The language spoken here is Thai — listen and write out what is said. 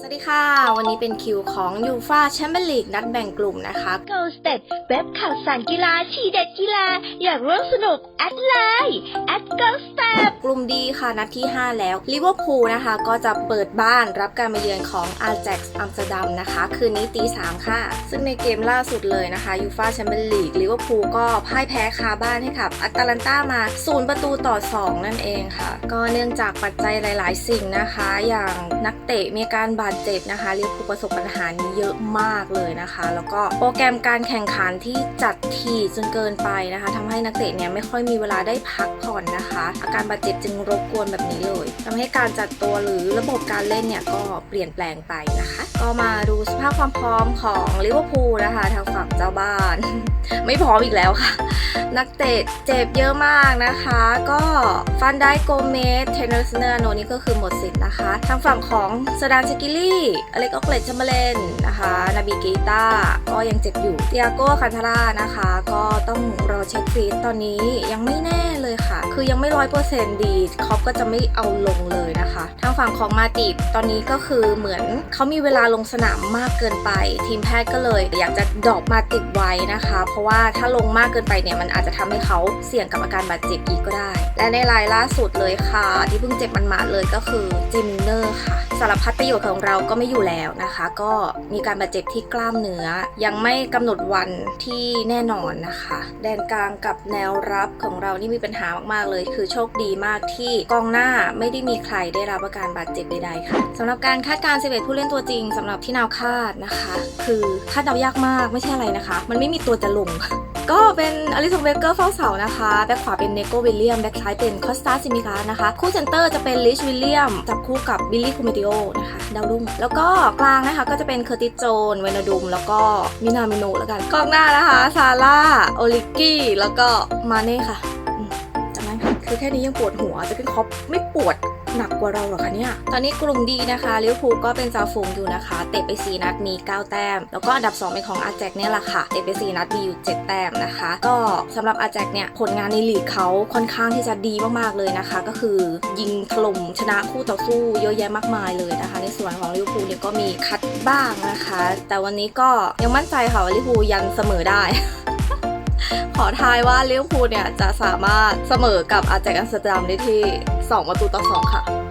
สวัสดีค่ะ วันนี้เป็นคิวของยูฟาแชมเปี้ยนลีกนัดแบ่งกลุ่มนะคะ Go State เว็บข่าวสารกีฬา ทีเด็ดกีฬา อยากร่วมสนุกแอดไลน์แอด Go s t กลุ่มดีค่ะนัดที่ 5 แล้วลิเวอร์พูลนะคะก็จะเปิดบ้านรับการมาเยือนของอา j จ x อัมสเตอร์ดัมนะคะ คืนนี้ตี3ค่ะ ซึ่งในเกมล่าสุดเลยนะคะยูฟาแชมเปี้ยนลีกลิเวอร์พูลก็พ่ายแพ้คาบ้านให้กับอัตแลนตามา 0 ประตูต่อ 2 นั่นเองค่ะ ก็เนื่องจากปัจจัยหลาย ๆ สิ่งนะคะ อย่างนักเตะมีการบาดเจ็บนะคะลิเวอร์พูลประสบปัญหานี้เยอะมากเลยนะคะ แล้วก็โปรแกรมการแข่งขันที่จัดถี่จนเกินไปนะคะทำให้นักเตะเนี่ยไม่ค่อยมีเวลาได้พักผ่อนนะคะ อาการบาดเจ็บจึงรบกวนแบบนี้เลยทำให้การจัดตัวหรือระบบการเล่นเนี่ยก็เปลี่ยนแปลงไปนะคะ ก็มาดูสภาพความพร้อมของลิเวอร์พูลนะคะ ทางฝั่งเจ้าบ้าน ไม่พร้อมอีกแล้วค่ะ นักเตะเจ็บเยอะมากนะคะ ก็ฟันได้โกเมสเทนเนอร์สเนอร์โนนี่ก็คือหมดสิทธิ์นะคะ ทางฝั่งของสดานสกิลี่อเล็กออกเลตชัมเบเลนนะคะ นาบีเกต้าก็ยังเจ็บอยู่เตียโก้คันทาร่านะคะ ก็ต้องรอเช็คฟีดตอนนี้ยังไม่แน่เลยค่ะ คือยังไม่ร้อยเปอร์เซ็นต์ดีคอปก็จะไม่เอาลงเลยนะคะทางฝั่งของมาติบตอนนี้ก็คือเหมือนเขามีเวลาลงสนามมากเกินไป ทีมแพทย์ก็เลยอยากจะดรอปมาติดไว้นะคะ เพราะว่าถ้าลงมากเกินไปเนี่ยมันอาจจะทำให้เขาเสี่ยงกับอาการบาดเจ็บอีกก็ได้ และในรายล่าสุดเลยค่ะ ที่เพิ่งเจ็บมันมาเลยก็คือเจมินเนอร์ค่ะ สารพัดประโยชน์ของเราก็ไม่อยู่แล้วนะคะ ก็มีการบาดเจ็บที่กล้ามเนื้อ ยังไม่กำหนดวันที่แน่นอนนะคะ แดนกลางกับแนวรับของเรานี่มีปัญหามากๆเลย คือโชคดีมากที่กองหน้าไม่ได้มีใครได้รับอาการบาดเจ็บใดๆค่ะสำหรับการคาดการณ์11ผู้เล่นตัวจริงสำหรับที่นาวคาดนะคะ คือคาดเดายากมากไม่ใช่อะไรนะคะ มันไม่มีตัวจะลงก็เป็นอลิสันเบเกอร์เฝ้าเสานะคะ แบ็คขวาเป็นเนโกวิลเลียม แบ็คซ้ายเป็นคอสตาซิมิกานะคะ คู่เซนเตอร์จะเป็นลิชวิลเลียม จับคู่กับบิลลี่คูเมติโอนะคะ ดาวรุ่ง แล้วก็กลางนะคะก็จะเป็นเคอร์ติสโจน เวนาดุม แล้วก็มินามิโนแล้วกัน กองหน้านะคะ ซาร่า โอลิกี้ แล้วก็มาเน่ค่ะ คือแค่นี้ยังปวดหัวจะเป็นคอปไม่ปวดหนักกว่าเราเหรอคะเนี่ย ตอนนี้กลุ่มดีนะคะลิเวอร์พูลก็เป็นจ่าฝูงอยู่นะคะ เตะไป 4 นัดมี 9 แต้ม แล้วก็อันดับ 2 เป็นของอาแจกเนี่ยแหละค่ะ เตะไป 4 นัดมีอยู่ 7 แต้มนะคะ ก็สำหรับอาแจกเนี่ยผลงานในลีกเขาค่อนข้างที่จะดีมากๆเลยนะคะ ก็คือยิงถล่มชนะคู่ต่อสู้เยอะแยะมากมายเลยนะคะ ในส่วนของลิเวอร์พูลเนี่ยก็มีคัดบ้างนะคะ แต่วันนี้ก็ยังมั่นใจค่ะว่าลิเวอร์พูลยันเสมอได้ ขอทายว่าลิเวอร์พูลเนี่ยจะสามารถเสมอกับอาแจกันสตาร์ดัมได้ที่ 2 ประตูต่อ 2 ค่ะ